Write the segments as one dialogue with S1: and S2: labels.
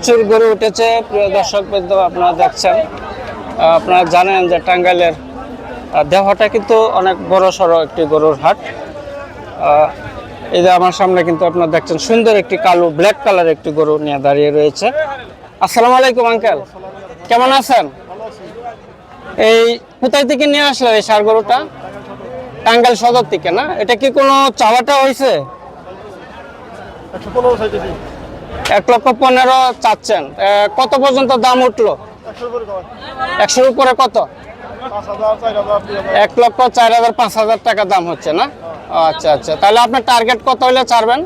S1: প্রচুর গরু উঠেছে। প্রিয় দর্শক, বৃন্দ, আপনারা দেখছেন। আপনারা জানেন যে টাঙ্গাইলের দেহটা কিন্তু অনেক বড় সড়ো একটি গরুর হাট। এই যে আমার সামনে কিন্তু আপনারা দেখছেন সুন্দর একটি কালো ব্ল্যাক কালার একটি গরু নিয়ে দাঁড়িয়ে রয়েছে। আসসালামু আলাইকুম আঙ্কেল কেমন আছেন? এই কোথায় থেকে নিয়ে আসলো এই সার গরুটা? টাঙ্গাইল সদর থেকে না? এটা কি কোনো চাওয়াটা হয়েছে? এক লক্ষ পনেরো চাচ্ছেন। কত পর্যন্ত দাম উঠল?
S2: একশোর উপরে
S1: কত? এক লক্ষ চার হাজার পাঁচ হাজার টাকা দাম হচ্ছে, না? আচ্ছা আচ্ছা। তাহলে আপনার টার্গেট কত হলে ছাড়বেন?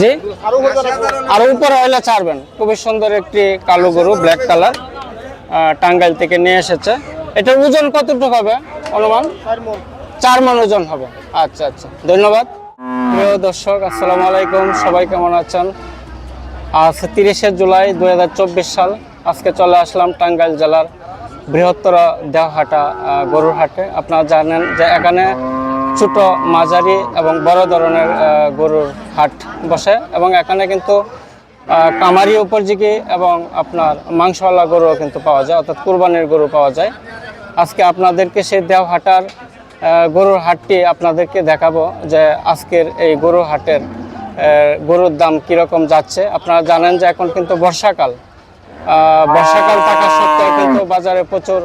S1: জি?
S2: আরও উপরে
S1: হলে ছাড়বেন। খুবই সুন্দর একটি কালো গরু ব্ল্যাক কালার টাঙ্গাইল থেকে নিয়ে এসেছে। এটার ওজন কতটুকু হবে, অনুমান?
S2: মন।
S1: চার মন ওজন হবে। আচ্ছা আচ্ছা। ধন্যবাদ। প্রিয় দর্শক, আসসালামু আলাইকুম। সবাই কেমন আছেন? আজ তিরিশে জুলাই দু হাজার চব্বিশ সাল। আজকে চলে আসলাম টাঙ্গাইল জেলার বৃহত্তর দেওহাটা গরুর হাটে। আপনারা জানেন যে এখানে ছোট মাঝারি এবং বড় ধরনের গরুর হাট বসে এবং এখানে কিন্তু কামারি উপযোগী এবং আপনার মাংসওয়ালা গরুও কিন্তু পাওয়া যায়, অর্থাৎ কুরবানির গরু পাওয়া যায়। আজকে আপনাদেরকে সেই দেওহাটার গরুর হাটটি আপনাদেরকে দেখাবো যে আজকের এই গরুর হাটের গরুর দাম কীরকম যাচ্ছে। আপনারা জানেন যে এখন কিন্তু বর্ষাকাল। বর্ষাকাল থাকা সত্ত্বেও কিন্তু বাজারে প্রচুর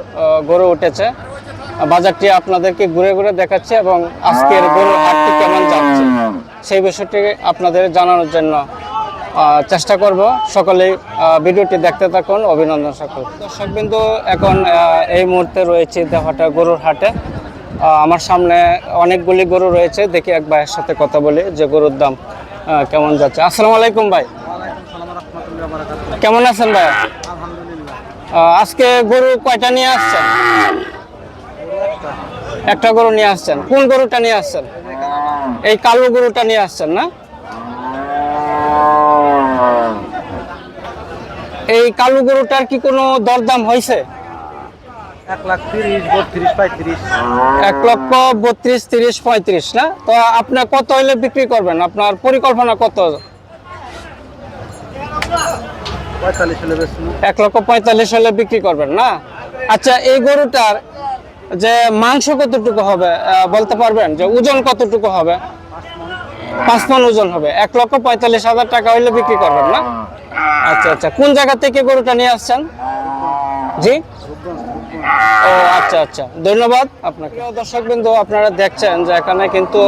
S1: গরু উঠেছে। বাজারটি আপনাদেরকে ঘুরে ঘুরে দেখাচ্ছে এবং আজকের গরুর হাটটি কেমন যাচ্ছে সেই বিষয়টি আপনাদের জানানোর জন্য চেষ্টা করব। সকলেই ভিডিওটি দেখতে থাকুন। অভিনন্দন সকল দর্শক বিন্দু এখন এই মুহূর্তে রয়েছে দেখাটা গরুর হাটে। আমার সামনে অনেকগুলি গরু রয়েছে, দেখি এক ভাইয়ের সাথে কথা বলি যে গরুর দাম কেমন যাচ্ছে। আসসালামু আলাইকুম ভাই। কেমন আছেন ভাই? আজকে গরু কয়টা নিয়ে আসছেন? একটা গরু নিয়ে আসছেন। কোন গরুটা নিয়ে আসছেন? এই কালো গরুটা নিয়ে আসছেন না? এই কালো গরুটার কি কোনো দরদাম হয়েছে?
S2: এক লাখ তিরিশ বত্রিশ পঁয়ত্রিশ।
S1: এক লক্ষ বত্রিশ তিরিশ পঁয়ত্রিশ না? তো আপনি কত হইলে বিক্রি করবেন? আপনার পরিকল্পনা কত? এক লক্ষ পঁয়তাল্লিশ হলে বিক্রি করবেন না? আচ্ছা এই গরুটার যে মাংস কতটুকু হবে বলতে পারবেন? যে ওজন কতটুকু হবে? পাঁচ মন ওজন হবে। এক লক্ষ পঁয়তাল্লিশ হাজার টাকা হইলে বিক্রি করবেন না? আচ্ছা আচ্ছা। কোন জায়গা থেকে গরুটা নিয়ে আসছেন? জি? ও আচ্ছা আচ্ছা। ধন্যবাদ আপনাকে। দর্শক বিন্দু আপনারা দেখছেন যে এখানে কিন্তু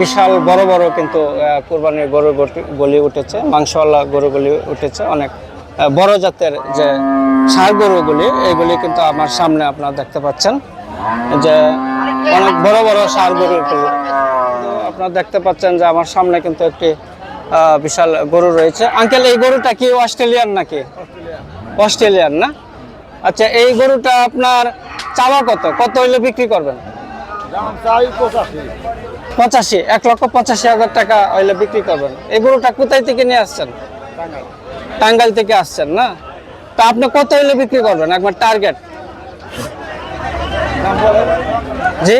S1: বিশাল বড় বড় কিন্তু কোরবানির গরু গলি উঠেছে মাংসওয়ালা গরুগুলি উঠেছে অনেক বড় জাতের যে ষাঁড় গরুগুলি এইগুলি কিন্তু আমার সামনে আপনারা দেখতে পাচ্ছেন যে অনেক বড় বড় ষাঁড় গরুগুলি। আপনারা দেখতে পাচ্ছেন যে আমার সামনে কিন্তু একটি বিশাল গরু রয়েছে। আঙ্কেল এই গরুটা কি অস্ট্রেলিয়ান নাকি? অস্ট্রেলিয়ান না? আচ্ছা এই গরুটা আপনার চাওয়া কত? কত হইলে বিক্রি করবেন?
S2: পঁচাশি।
S1: এক লক্ষ পঁচাশি হাজার টাকা হইলে বিক্রি করবেন। এই গরুটা কোথায় থেকে নিয়ে আসছেন? টাঙ্গাইল। থেকে আসছেন না? তা আপনি কত হইলে বিক্রি করবেন? একবার টার্গেট। জি?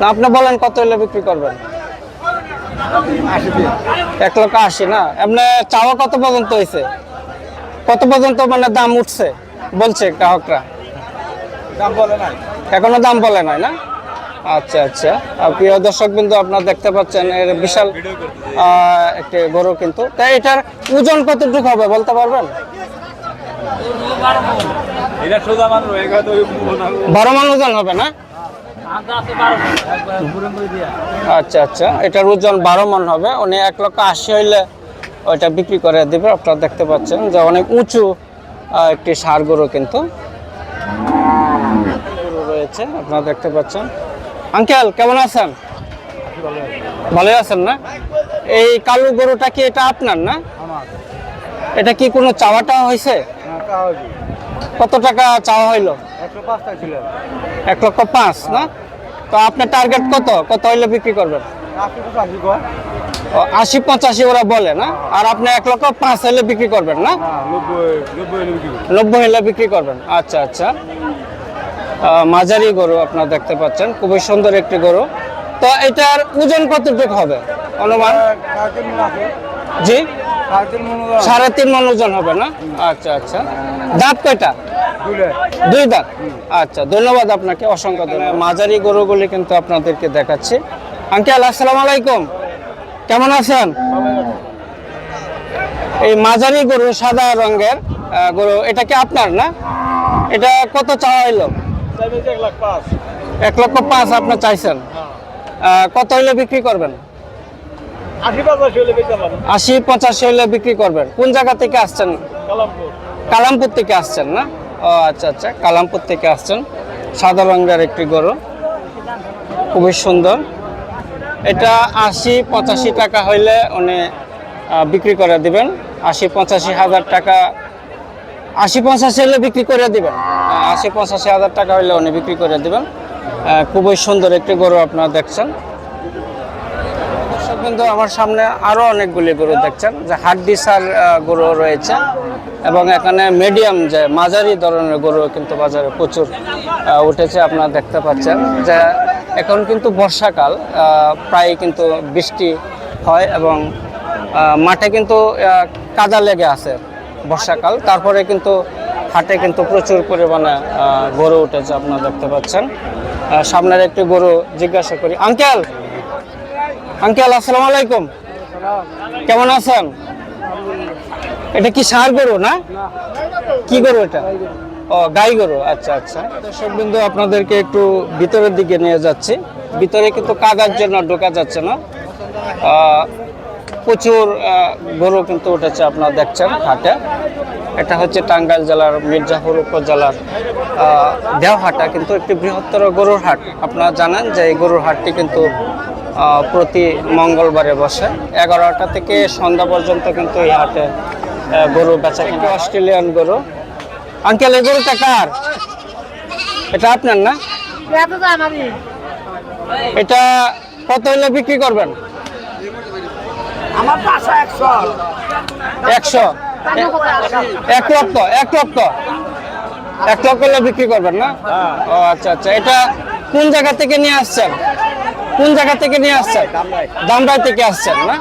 S1: না আপনি বলেন কত হইলে বিক্রি করবেন? এক লক্ষ আশি না? এমনি চাওয়া কত পর্যন্ত হয়েছে কত পর্যন্ত মানে দাম উঠছে? বলছে গ্রাহকরা।
S2: দাম বলে নাই।
S1: এখনও দাম বলে নাই না? আচ্ছা আচ্ছা। আর প্রিয় দর্শক বিন্দু আপনারা দেখতে পাচ্ছেন এর বিশাল একটি গরু কিন্তু। তাই এটার ওজন কতটুকু হবে বলতে পারবেন? বারো মান ওজন হবে না? আচ্ছা আচ্ছা। এটার ওজন বারো মন হবে। উনি এক লক্ষ আশি হইলে ওইটা বিক্রি করে দেবে। আপনারা দেখতে পাচ্ছেন যে অনেক উঁচু একটি সার গরু কিন্তু রয়েছে। আপনারা দেখতে পাচ্ছেন। আঙ্কেল কেমন আছেন? ভালো আছেন না? এই কালো গরুটা কি এটা আপনার না? এটা কি কোনো চাওয়াটা হয়েছে?
S2: হ্যাঁ
S1: কত টাকা চাওয়া হইল? এক লক্ষ পাঁচ না? তো আপনার টার্গেট কত? কত হইলে বিক্রি করবেন?
S2: আশি পঁচাশি
S1: ওরা বলে না? আর আপনি এক লক্ষ পাঁচ হলে বিক্রি করবেন না?
S2: হ্যাঁ নব্বই হলে বিক্রি
S1: করবেন। আচ্ছা আচ্ছা। মাঝারি গরু আপনার দেখতে পাচ্ছেন খুবই সুন্দর একটি গরু। তো এটার ওজন কতটুকু হবে অনুমান?
S2: মনে
S1: জি?
S2: সাড়ে তিন
S1: সাড়ে তিন মন ওজন হবে না? আচ্ছা আচ্ছা। দাঁত কয়টা? দুই দাঁত। আচ্ছা ধন্যবাদ আপনাকে অসংখ্য ধন্যবাদ। মাঝারি গরুগুলি কিন্তু আপনাদেরকে দেখাচ্ছি। আঙ্কেল আসসালামু আলাইকুম। কেমন আছেন? এই মাঝারি গরু সাদা রঙের গরু এটা কি আপনার না? এটা কত চাওয়া হইল?
S2: এক
S1: লক্ষ পাঁচ আপনার চাইছেন। কত হইলে বিক্রি করবেন?
S2: আশি
S1: পঁচাশি হইলে বিক্রি করবেন। কোন জায়গা থেকে আসছেন?
S2: কালামপুর।
S1: কালামপুর থেকে আসছেন না? ও আচ্ছা আচ্ছা কালামপুর থেকে আসছেন। সাদা রঙের একটি গরু। খুবই সুন্দর। এটা আশি পঁচাশি টাকা হইলে উনি বিক্রি করে দিবেন। আশি পঁচাশি হাজার টাকা আশি পঁচাশি হলে বিক্রি করে দিবেন। আশি পঁচাশি হাজার টাকা হইলে উনি বিক্রি করে দিবেন। খুবই সুন্দর একটি গরু আপনারা দেখছেন। কিন্তু আমার সামনে আরও অনেকগুলি গরু দেখছেন যে হাড্ডি সার আহ, গরু রয়েছে এবং এখানে মিডিয়াম যে মাঝারি ধরনের গরু কিন্তু বাজারে প্রচুর উঠেছে আপনারা দেখতে পাচ্ছেন যে এখন কিন্তু বর্ষাকাল প্রায় কিন্তু বৃষ্টি হয় এবং মাঠে কিন্তু কাদা লেগে আছে বর্ষাকাল। তারপরে কিন্তু হাটে কিন্তু প্রচুর পরিমাণে গরু উঠেছে, আপনারা দেখতে পাচ্ছেন। সামনের একটি গরু জিজ্ঞাসা করি। আঙ্কেল! আঙ্কেল, আসসালামু আলাইকুম। কেমন আছেন? এটা কি সার গরু না? কি গরু এটা? ও, গাই গরু আচ্ছা আচ্ছা। দর্শক বিন্দু আপনাদেরকে একটু ভিতরের দিকে নিয়ে যাচ্ছি। ভিতরে কিন্তু কাদার জন্য ঢোকা যাচ্ছে না। প্রচুর গরু কিন্তু উঠেছে আপনারা দেখছেন হাটে। এটা হচ্ছে টাঙ্গাইল জেলার, মির্জাপুর উপজেলার দেওহাটা, কিন্তু একটি বৃহত্তর গরুর হাট। আপনারা জানেন যে এই গরুর হাটটি কিন্তু প্রতি মঙ্গলবারে বসে। এগারোটা থেকে সন্ধ্যা পর্যন্ত কিন্তু এই হাটে গরু বেচা কিন্তু অস্ট্রেলিয়ান গরু। আঙ্কেল এই গরুটা কার? এটা আপনার না? এটা কত হইলে বিক্রি করবেন?
S2: আমার পাশা একশো।
S1: একশো? এক লক্ষ এক লক্ষ। এক লক্ষ হলে বিক্রি করবেন না? ও আচ্ছা আচ্ছা। এটা কোন জায়গা থেকে নিয়ে আসছেন? কোন জায়গা থেকে নিয়ে আসছেন? দামরাই থেকে আসছেন না?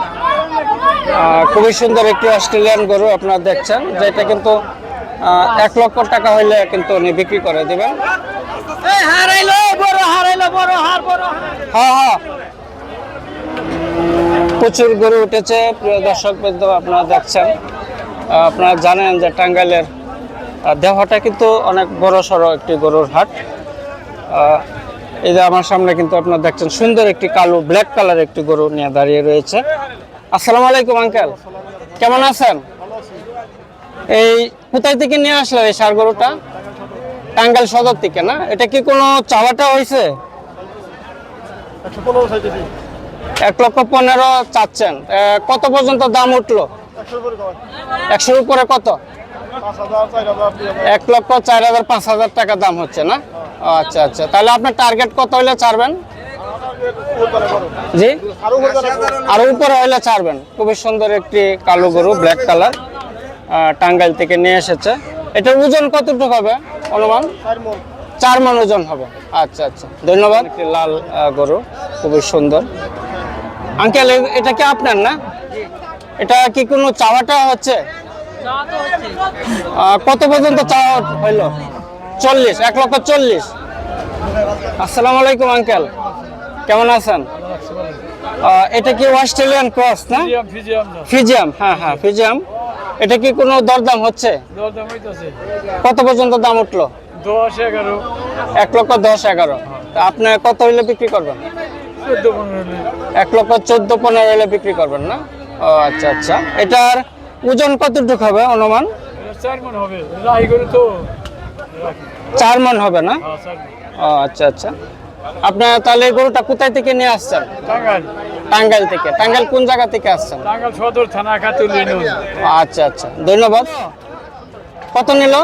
S1: খুবই সুন্দর একটি অস্ট্রেলিয়ান গরু আপনারা দেখছেন যেটা কিন্তু আহ, এক লক্ষ টাকা হইলে কিন্তু উনি বিক্রি করে দেবেন।
S2: হারাইলো বড় হারাইলো বড় হার বড়
S1: হ্যাঁ হ্যাঁ। প্রচুর গরু উঠেছে প্রিয় দর্শক বৃন্দ আপনারা দেখছেন। আপনারা জানেন যে টাঙ্গাইলের দেওয়াটা কিন্তু অনেক বড় সড়ো একটি গরুর হাট। এই যে আমার সামনে কিন্তু আপনারা দেখছেন সুন্দর একটি কালো ব্ল্যাক কালার একটি গরু নিয়ে দাঁড়িয়ে রয়েছে। আসসালামু আলাইকুম আঙ্কেল কেমন আছেন? এই কোথায় থেকে নিয়ে আসলো এই সার গরুটা? টাঙ্গাইল সদর থেকে, না? এটা কি কোনো চাওয়াটা হয়েছে? এক লক্ষ পনেরো চাচ্ছেন। কত পর্যন্ত দাম উঠল?
S2: একশোর উপরে
S1: কত? এক লক্ষ চার হাজার পাঁচ হাজার টাকা দাম হচ্ছে, না? আচ্ছা আচ্ছা। তাহলে আপনার টার্গেট কত হইলে ছাড়বেন? জি?
S2: আরও উপরে
S1: হইলে ছাড়বেন। খুবই সুন্দর একটি কালো গরু, ব্ল্যাক কালার। টাঙ্গাইল থেকে নিয়ে এসেছে। এটার ওজন কতটুকু হবে অনুমান
S2: চার মন
S1: ওজন হবে। আচ্ছা আচ্ছা। ধন্যবাদ। লাল গরু খুবই সুন্দর। আঙ্কেল এটা কি আপনার না? এটা কি কোনো চাওয়াটা হচ্ছে? কত পর্যন্ত চাওয়া হইল? চল্লিশ এক লক্ষ চল্লিশ। আসসালামু আলাইকুম আঙ্কেল। কেমন আছেন? এটা কি অস্ট্রেলিয়ান ক্রস না?
S2: ফিজিয়াম
S1: হ্যাঁ হ্যাঁ ফিজিয়াম। এটা কি কোনো দরদাম হচ্ছে?
S2: দর দাম হইতেছে।
S1: কত পর্যন্ত দাম উঠল?
S2: দশ এগারো।
S1: এক লক্ষ দশ এগারো। তা আপনি কত হইলে বিক্রি করবেন? এক লক্ষ চোদ্দ পনেরো হইলে বিক্রি করবেন না? ও আচ্ছা আচ্ছা। এটার ওজন কতটুকু হবে অনুমান?
S2: চার মন হবে। তো
S1: চার মন হবে না?
S2: হ্যাঁ।
S1: ও আচ্ছা আচ্ছা। আপনার তাহলে গরুটা কোথায় থেকে নিয়ে আসছেন?
S2: টাঙ্গাইল
S1: থেকে। টাঙ্গাইল কোন জায়গা থেকে আসছেন?
S2: টাঙ্গাইল সদর থানা খাতুলি
S1: আচ্ছা আচ্ছা। ধন্যবাদ। কত নিল?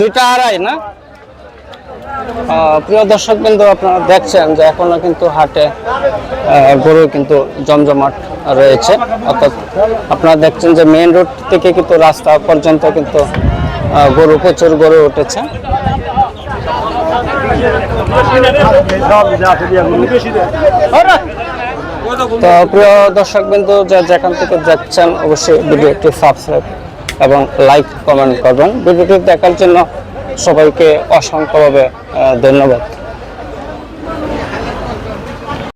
S1: দুইটা আড়াই না? প্রিয় দর্শক বিন্দু আপনারা দেখছেন যে এখনও কিন্তু হাটে গরু কিন্তু জমজমাট রয়েছে। অর্থাৎ আপনারা দেখছেন যে মেইন রোড থেকে কিন্তু রাস্তা পর্যন্ত কিন্তু গরু প্রচুর গরু উঠেছে। তো প্রিয় দর্শক বিন্দু, যা যেখান থেকে যাচ্ছেন অবশ্যই ভিডিওটি সাবস্ক্রাইব এবং লাইক কমেন্ট করবেন। ভিডিওটি দেখার জন্য সবাইকে অসংখ্যভাবে ধন্যবাদ।